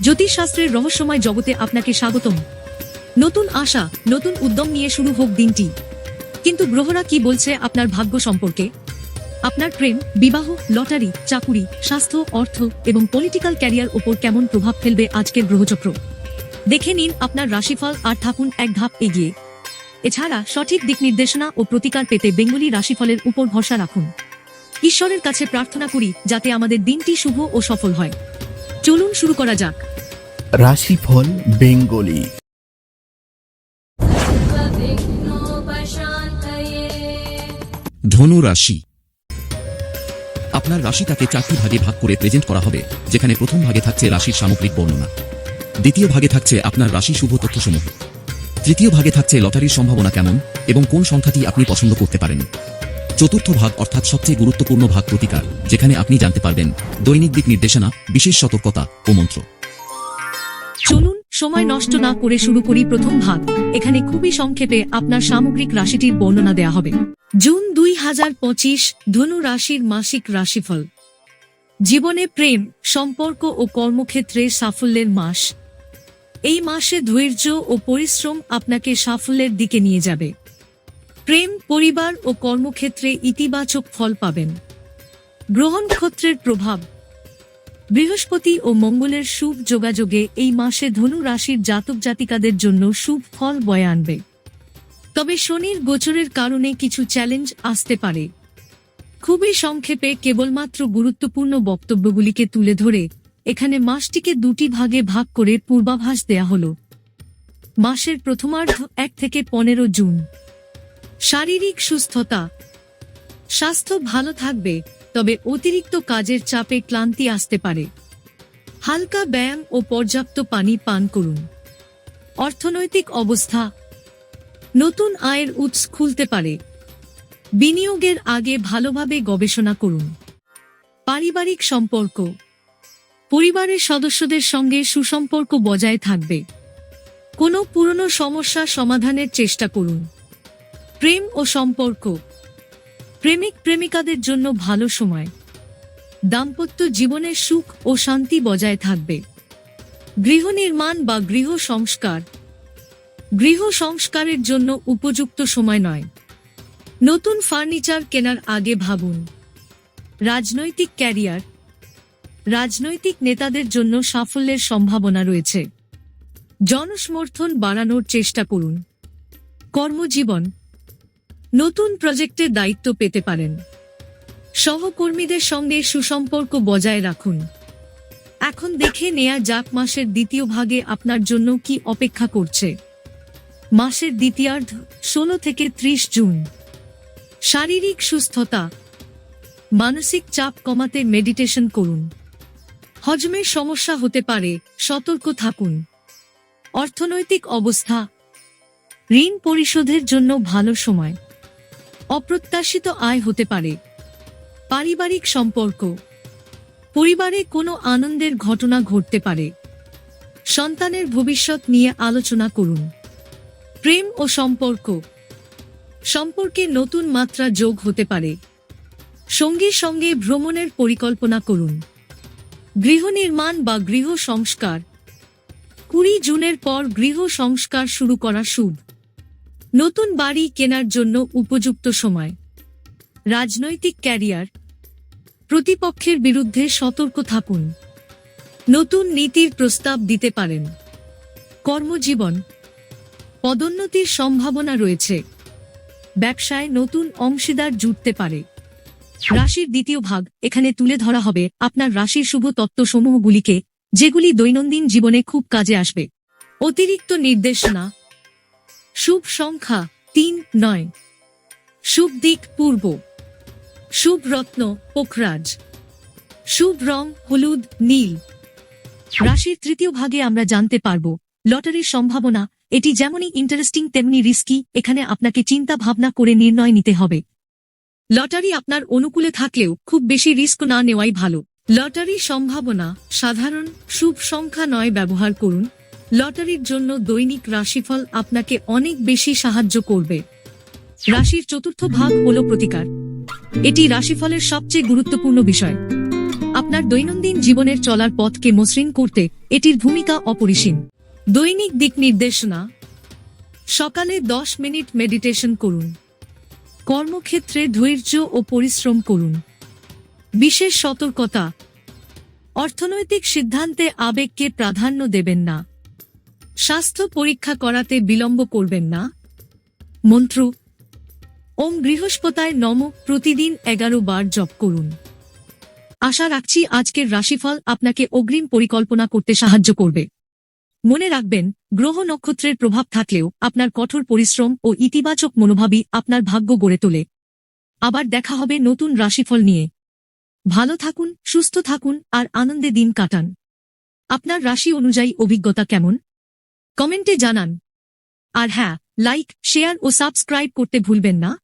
জ্যোতিষশাস্ত্রের রহস্যময় জগতে আপনাকে স্বাগতম। নতুন আশা, নতুন উদ্যম নিয়ে শুরু হোক দিনটি। কিন্তু গ্রহরা কি বলছে আপনার ভাগ্য সম্পর্কে? আপনার প্রেম, বিবাহ, লটারি, চাকুরি, স্বাস্থ্য, অর্থ এবং পলিটিক্যাল ক্যারিয়ার ওপর কেমন প্রভাব ফেলবে আজকের গ্রহচক্র? দেখে নিন আপনার রাশিফল আর থাকুন এক ধাপ এগিয়ে। এছাড়া সঠিক দিক নির্দেশনা ও প্রতিকার পেতে বেঙ্গলি রাশিফলের উপর ভরসা রাখুন। ঈশ্বরের কাছে প্রার্থনা করি যাতে আমাদের দিনটি শুভ ও সফল হয়। চলুন শুরু করা যাক। রাশিফল বেঙ্গলি। ধনু রাশি। আপনার রাশিটাকে চারটি ভাগে ভাগ করে প্রেজেন্ট করা হবে যেখানে প্রথম ভাগে থাকছে রাশির সামগ্রিক বর্ণনা। দ্বিতীয় ভাগে থাকছে আপনার রাশি শুভ তথ্যসমূহ। তৃতীয় ভাগে থাকছে লটারির সম্ভাবনা কেমন এবং কোন সংখ্যাটি আপনি পছন্দ করতে পারেন? চতুর্থ ভাগ অর্থাৎ সবচেয়ে গুরুত্বপূর্ণ ভাগ প্রতিকার, যেখানে আপনি জানতে পারবেন দৈনিক দিক নির্দেশনা, বিশেষ সতর্কতা ও মন্ত্র। চলুন, সময় নষ্ট না করে শুরু করি প্রথম ভাগ। এখানে খুবই সংক্ষেপে আপনার সামগ্রিক রাশিটির বর্ণনা দেয়া হবে। জুন দুই হাজার পঁচিশ, ধনু রাশির মাসিক রাশিফল। জীবনে প্রেম, সম্পর্ক ও কর্মক্ষেত্রে সাফল্যের মাস। এই মাসে ধৈর্য ও পরিশ্রম আপনাকে সাফল্যের দিকে নিয়ে যাবে। প্রেম, পরিবার ও কর্মক্ষেত্রে ইতিবাচক ফল পাবেন। গ্রহণ ক্ষেত্রের প্রভাব। বৃহস্পতি ও মঙ্গলের শুভ যোগাযোগে এই মাসে ধনু রাশির জাতক জাতিকাদের জন্য শুভ ফল বয়ে আনবে। তবে শনির গোচরের কারণে কিছু চ্যালেঞ্জ আসতে পারে। খুবই সংক্ষেপে কেবলমাত্র গুরুত্বপূর্ণ বক্তব্যগুলিকে তুলে ধরে এখানে মাসটিকে দুটি ভাগে ভাগ করে পূর্বাভাস দেয়া হল। মাসের প্রথমার্ধ এক থেকে পনেরো জুন। শারীরিক সুস্থতা। স্বাস্থ্য ভালো থাকবে, তবে অতিরিক্ত কাজের চাপে ক্লান্তি আসতে পারে। হালকা ব্যায়াম ও পর্যাপ্ত পানি পান করুন। অর্থনৈতিক অবস্থা নতুন আয়ের উৎস খুলতে পারে। বিনিয়োগের আগে ভালোভাবে গবেষণা করুন। পারিবারিক সম্পর্ক পরিবারের সদস্যদের সঙ্গে সুসম্পর্ক বজায় থাকবে। কোনো পুরনো সমস্যা সমাধানের চেষ্টা করুন। প্রেম ও সম্পর্ক। প্রেমিক প্রেমিকাদের জন্য ভালো সময়। দাম্পত্য জীবনের সুখ ও শান্তি বজায় থাকবে। গৃহ নির্মাণ বা গৃহ সংস্কার। গৃহ সংস্কারের জন্য উপযুক্ত সময় নয়। নতুন ফার্নিচার কেনার আগে ভাবুন। রাজনৈতিক ক্যারিয়ার। রাজনৈতিক নেতাদের জন্য সাফল্যের সম্ভাবনা রয়েছে। জনসমর্থন বাড়ানোর চেষ্টা করুন। কর্মজীবন। নতুন প্রজেক্টের দায়িত্ব পেতে পারেন। সহকর্মীদের সঙ্গে সুসম্পর্ক বজায় রাখুন। এখন দেখে নেয়া যাক মাসের দ্বিতীয় ভাগে আপনার জন্য কি অপেক্ষা করছে। মাসের দ্বিতীয়ার্ধ, ষোলো থেকে ত্রিশ জুন। শারীরিক সুস্থতা। মানসিক চাপ কমাতে মেডিটেশন করুন। হজমের সমস্যা হতে পারে, সতর্ক থাকুন। অর্থনৈতিক অবস্থা। ঋণ পরিশোধের জন্য ভালো সময়। অপ্রত্যাশিত আয় হতে পারে। পারিবারিক সম্পর্ক। পরিবারে কোনো আনন্দের ঘটনা ঘটতে পারে। সন্তানের ভবিষ্যৎ নিয়ে আলোচনা করুন। প্রেম ও সম্পর্ক। সম্পর্কে নতুন মাত্রা যোগ হতে পারে। সঙ্গীর সঙ্গে ভ্রমণের পরিকল্পনা করুন। গৃহ নির্মাণ বা গৃহ সংস্কার। কুড়ি জুনের পর গৃহ সংস্কার শুরু করা শুভ। নতুন বাড়ি কেনার জন্য উপযুক্ত সময়। রাজনৈতিক ক্যারিয়ার। প্রতিপক্ষের বিরুদ্ধে সতর্ক থাকুন। নতুন নীতির প্রস্তাব দিতে পারেন। কর্মজীবন। পদোন্নতির সম্ভাবনা রয়েছে। ব্যবসায় নতুন অংশীদার জুটতে পারে। রাশির দ্বিতীয় ভাগ এখানে তুলে ধরা হবে আপনার রাশির শুভ তত্ত্বসমূহগুলিকে, যেগুলি দৈনন্দিন জীবনে খুব কাজে আসবে। অতিরিক্ত নির্দেশনা শুভ সংখ্যা তিন নয়। শুভ দিক পূর্ব। শুভ রত্ন পোখরাজ। শুভ রং হলুদ নীল। রাশির তৃতীয় ভাগে আমরা জানতে পারব, লটারির সম্ভাবনা, এটি যেমনই ইন্টারেস্টিং তেমনি রিস্কি এখানে আপনাকে চিন্তা ভাবনা করে নির্ণয় নিতে হবে। লটারি আপনার অনুকূলে থাকলেও খুব বেশি রিস্ক না নেওয়াই ভালো। লটারি সম্ভাবনা, সাধারণ, শুভ সংখ্যা নয় ব্যবহার করুন। লটারির জন্য দৈনিক রাশিফল আপনাকে অনেক বেশি সাহায্য করবে। রাশির চতুর্থ ভাগ হল প্রতিকার। এটি রাশিফলের সবচেয়ে গুরুত্বপূর্ণ বিষয়। আপনার দৈনন্দিন জীবনের চলার পথকে মসৃণ করতে এটির ভূমিকা অপরিসীম। দৈনিক দিক নির্দেশনা। সকালে দশ মিনিট মেডিটেশন করুন। কর্মক্ষেত্রে ধৈর্য ও পরিশ্রম করুন। বিশেষ সতর্কতা। অর্থনৈতিক সিদ্ধান্তে আবেগকে প্রাধান্য দেবেন না। স্বাস্থ্য পরীক্ষা করাতে বিলম্ব করবেন না। মন্ত্র, ওম বৃহস্পতায় নম প্রতিদিন এগারো বার জপ করুন। আশা রাখছি আজকের রাশিফল আপনাকে অগ্রিম পরিকল্পনা করতে সাহায্য করবে। মনে রাখবেন, গ্রহ নক্ষত্রের প্রভাব থাকলেও আপনার কঠোর পরিশ্রম ও ইতিবাচক মনোভাবই আপনার ভাগ্য গড়ে তোলে। আবার দেখা হবে নতুন রাশিফল নিয়ে। ভালো থাকুন, সুস্থ থাকুন আর আনন্দে দিন কাটান। আপনার রাশি অনুযায়ী অভিজ্ঞতা কেমন? কমেন্টে জানান। আর হ্যাঁ লাইক শেয়ার ও সাবস্ক্রাইব করতে ভুলবেন না।